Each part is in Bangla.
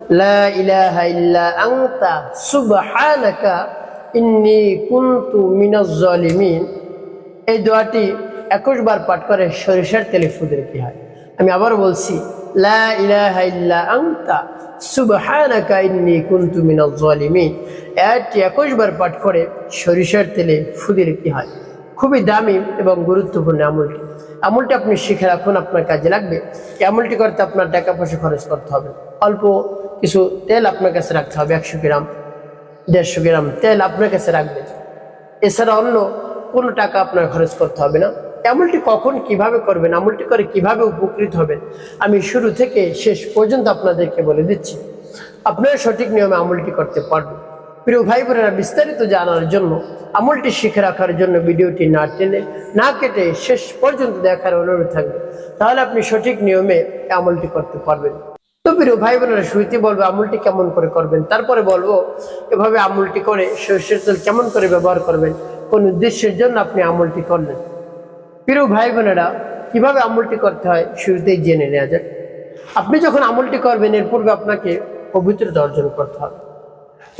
লা ইলাহা ইল্লা আনতা, সুবহানাকা ইন্নী কুনতু মিনাজ জালিমিন। এই দোয়াটি একুশ বার পাঠ করে সরিষার তেলে ফুদের কি হয়। আমি আবার বলছি, লা ইলাহা ইল্লা আনতা, সুবহানাকা ইন্নী কুনতু মিনাজ জালিমিন। এটি একুশ বার পাঠ করে সরিষার তেলে ফুদের কি হয়। খুবই দামি এবং গুরুত্বপূর্ণ আমলটি। আমলটি আপনি শিখে রাখুন, আপনার কাজে লাগবে। এই আমলটি করতে আপনার টাকা পয়সা খরচ করতে হবে। অল্প কিছু তেল আপনার কাছে রাখতে হবে, একশো গ্রাম, দেড়শো গ্রাম তেল আপনার কাছে রাখবেন। এছাড়া অন্য কোনো টাকা আপনার খরচ করতে হবে না। আমলটি কখন কীভাবে করবেন, আমলটি করে কীভাবে উপকৃত হবেন, আমি শুরু থেকে শেষ পর্যন্ত আপনাদেরকে বলে দিচ্ছি। আপনারা সঠিক নিয়মে আমলটি করতে পারবেন। প্রিয় ভাই বোনেরা বিস্তারিত জানার জন্য, আমলটি শিখে রাখার জন্য ভিডিওটি না টেনে, না কেটে শেষ পর্যন্ত দেখার অনুরোধ থাকবে। তাহলে আপনি সঠিক নিয়মে আমলটি করতে পারবেন। তো প্রিয় ভাই বোনেরা, শুরুতে বলব আমলটি কেমন করে করবেন, তারপরে বলব এভাবে আমলটি করে সরষের তেল কেমন করে ব্যবহার করবেন, কোন উদ্দেশ্যের জন্য আপনি আমলটি করলেন। প্রিয় ভাই বোনেরা, কীভাবে আমলটি করতে হয় শুরুতেই জেনে নেওয়া যাক। আপনি যখন আমলটি করবেন, এর পূর্বে আপনাকে পবিত্রতা অর্জন করতে হবে।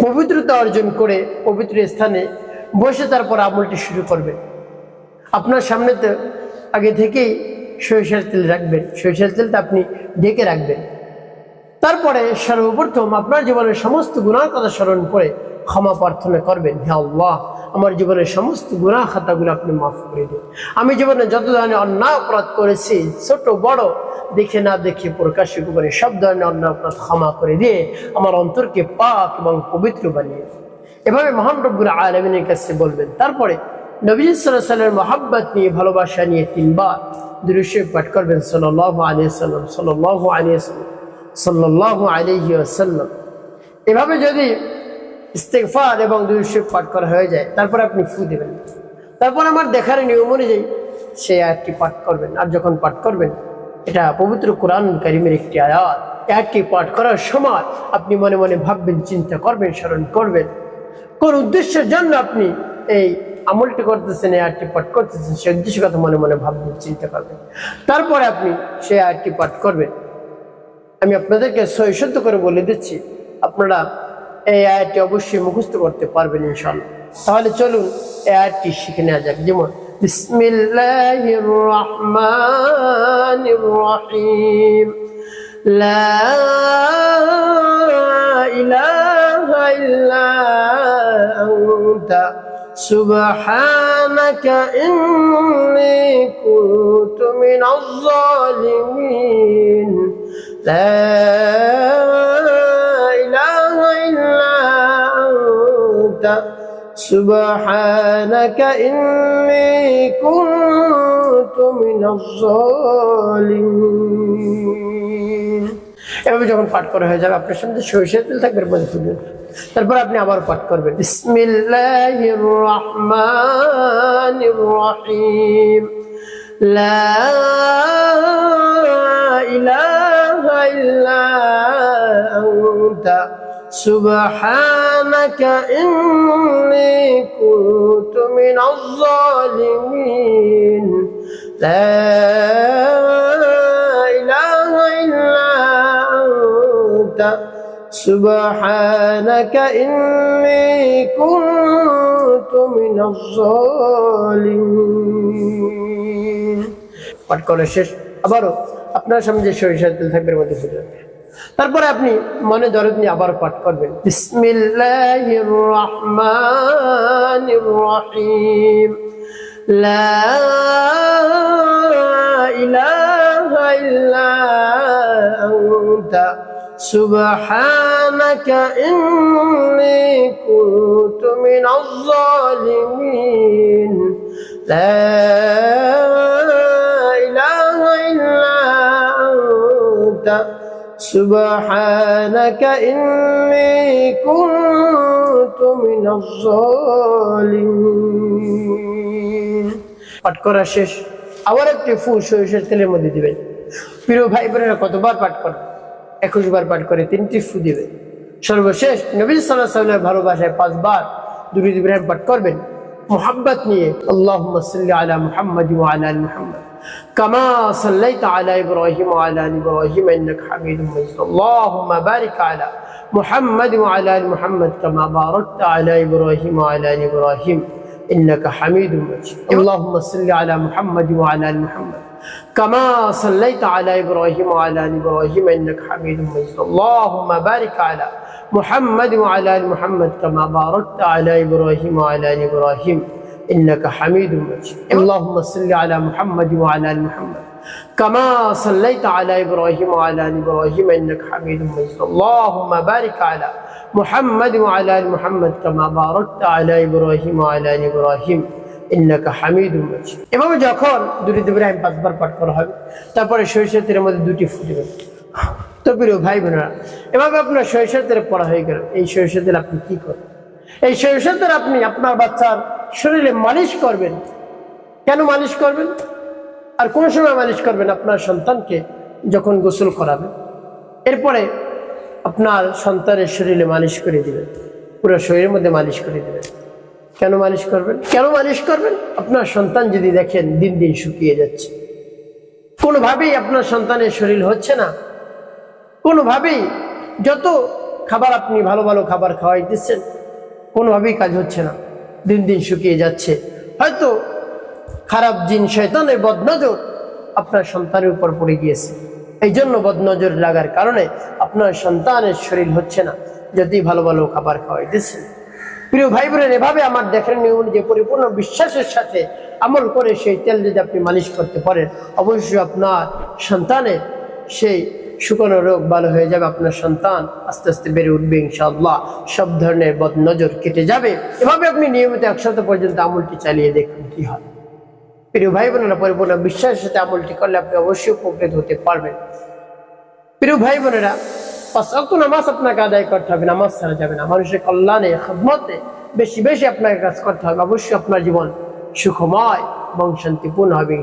পবিত্রতা অর্জন করে পবিত্র স্থানে বসে তারপর আমলটি শুরু করবেন। আপনার সামনে তো আগে থেকেই সরিষার তেল রাখবেন, সরিষার তেলটা আপনি ঢেকে রাখবেন। তারপরে সর্বপ্রথম আপনার জীবনের সমস্ত গুণার কথা স্মরণ করে ক্ষমা প্রার্থনা করবেন। হে আল্লাহ, আমার জীবনের সমস্ত গুণা খাতাগুলো আপনি মাফ করে দিন। আমি জীবনে যত ধরনের অন্যায় অপরাধ করেছি, ছোট, বড়, দেখে না দেখে প্রকাশিত করে সব ধরনের অন্যায় অপরাধ ক্ষমা করে দিয়ে আমার অন্তরকে পাক এবং পবিত্র বানিয়ে। এভাবে মহান রব্বুর আলমিনের কাছে বলবেন। তারপরে নবী সাল্লাহ সাল্লামের মহাব্বত নিয়ে, ভালোবাসা নিয়ে তিনবার দৃশ্য পাঠ করবেন। সাল্লাহ আলিয়া সাল্লাম সাল্লাহ আলিয়া সাল্লাম সাল্লাহ আলিহি আসাল্লাম এভাবে যদি ইস্তেকফার এবং দুরুশিব পাঠ করা হয়ে যায়, তারপর আপনি ফু দেবেন। তারপর আমার দেখার নিয়ম অনুযায়ী সে আয়াতটি পাঠ করবেন। আর যখন পাঠ করবেন, এটা পবিত্র কোরআন কারিমের একটি আয়াত। আয়াতটি পাঠ করার সময় আপনি মনে মনে ভাববেন, চিন্তা করবেন, স্মরণ করবেন। কোন উদ্দেশ্যের জন্য আপনি এই আমলটি করতেছেন, এই আয়াতটি পাঠ করতেছেন, সে উদ্দেশ্য কথা মনে মনে ভাববেন, চিন্তা করবেন। তারপরে আপনি সেই আয়াতটি পাঠ করবেন। আমি আপনাদেরকে সহিষুদ্ধ করে বলে দিচ্ছি, আপনারা এই আয়টি অবশ্যই মুখস্থ করতে পারবেন ইনশাল্লাহ তাহলে চলুন এই আয়টি শিখে নেওয়া যাক। যেমন, বিসমিল্লাহির ইন্নী কুনতু মিনাজ জালিমিন لا إله إلا أنت سبحانك إني كنت من الظالمين এভাবে যখন পাঠ করা হয়ে যাবে আপনার সামনে সরিষার তেল থাকবে এর মধ্যে ফুটবে তারপর আপনি আবার পাঠ করবেন বিসমিল্লাহির রহমানির রহিম লা ইলাহা إلا أنت سبحانك إني كنت من الظالمين لا إله إلا أنت سبحانك إني كنت من الظالمين قد قال الشيخ আবারও আপনার সামনে যে সরিষার তেল থাকবে এর মধ্যে ফুটে যাবে তারপরে আপনি মনে দরদ নিয়ে আবার পাঠ করবেন বিসমিল্লাহির রহমানির রহিম লা ইলাহা ইল্লা আনতা سبحانك إني كنت من الظالمين لا سبحانك إني كنت من الظالمين পাঠ করা শেষ আবার একটি ফু সরিষার তেলের মধ্যে দিবেন প্রিয় ভাই বোনেরা কতবার পাঠ করে একুশ বার পাঠ করে তিনটি ফু দিবে সর্বশেষ নবী সাল্লাহ সাল্লামের ভালোবাসায় পাঁচবার দুটি ইব্রাহিম পাঠ করবেন محبت নিয়ে اللهم صل على محمد وعلى آل محمد. كما صليت على إبراهيم وعلى آل إبراهيم إنك حميد مجيد. اللهم بارك على محمد وعلى آل محمد كما باركت على إبراهيم وعلى آل إبراهيم. إنك حميد مجيد. اللهم صل على محمد وعلى آل محمد. كما صليت على إبراهيم وعلى آل إبراهيم إنك حميد مجيد. اللهم بارك على محمد وعلى ال محمد كما باركت على ابراهيم وعلى ال ابراهيم انك حميد مجيد اللهم صل على محمد وعلى ال محمد كما صليت على ابراهيم وعلى ال ابراهيم انك حميد مجيد اللهم بارك على محمد وعلى ال محمد كما باركت على ابراهيم وعلى ال ابراهيم ইন্নাকা হামিদুম মাজিদ এভাবে যখন দুটি ইব্রাহিম পাঁচবার পাঠ করা হবে তারপরে সরিষার তেলের মধ্যে দুটি ফুটবে তো প্রিয় ভাই বোনেরা, এভাবে আপনার তেলে পড়া হয়ে গেল। এই তেল আপনি কি করবেন? এই তেল আপনি আপনার বাচ্চার শরীরে মালিশ করবেন? কেন মালিশ করবেন? আর কোন সময় মালিশ করবেন আপনার সন্তানকে যখন গোসল করাবেন? এরপরে আপনার সন্তানের শরীরে মালিশ করে দিবেন। পুরো শরীরের মধ্যে মালিশ করে দিবেন। কেন মালিশ করবেন? কেন মালিশ করবেন? আপনার সন্তান যদি দেখেন দিন দিন শুকিয়ে যাচ্ছে। কোনোভাবেই আপনার সন্তানের শরীর হচ্ছে না। কোনোভাবেই যত খাবার আপনি ভালো ভালো খাবার খাওয়াইতেছেন কোনোভাবেই কাজ হচ্ছে না। দিন দিন শুকিয়ে যাচ্ছে। হয়তো খারাপ জিন শয়তানের বদনজর আপনার সন্তানের উপর পড়ে গিয়েছে। এই জন্য বদনজর লাগার কারণে আপনার সন্তানের শরীর হচ্ছে না, যদি ভালো ভালো খাবার খাওয়াইতেছেন প্রিয় ভাই বোনের এভাবে আমার দেখেন নিয়ম যে পরিপূর্ণ বিশ্বাসের সাথে আমল করে সেই তেল যদি আপনি মালিশ করতে পারেন, অবশ্যই আপনার সন্তানের সেই শুকনো রোগ ভালো হয়ে যাবে, আপনার সন্তান আস্তে আস্তে বেড়ে উঠবে ইনশাআল্লাহ। সব ধরনের বদ নজর কেটে যাবে। এভাবে আপনি নিয়মিত এক সপ্তাহ পর্যন্ত আমলটি চালিয়ে দেখুন কি হয়। প্রিয় ভাই বোনেরা পরিপূর্ণ বিশ্বাসের সাথে আমলটি করলে আপনি অবশ্যই উপকৃত হতে পারবেন। প্রিয় ভাই বোনেরা নামাজ আপনাকে আদায় করতে হবে। নামাজ ছাড়া যাবে না। মানুষের কল্যাণে, খদমতে বেশি বেশি আপনাকে কাজ করতে হবে। অবশ্যই আপনার জীবন সুখময় এবং শান্তিপূর্ণ হবে।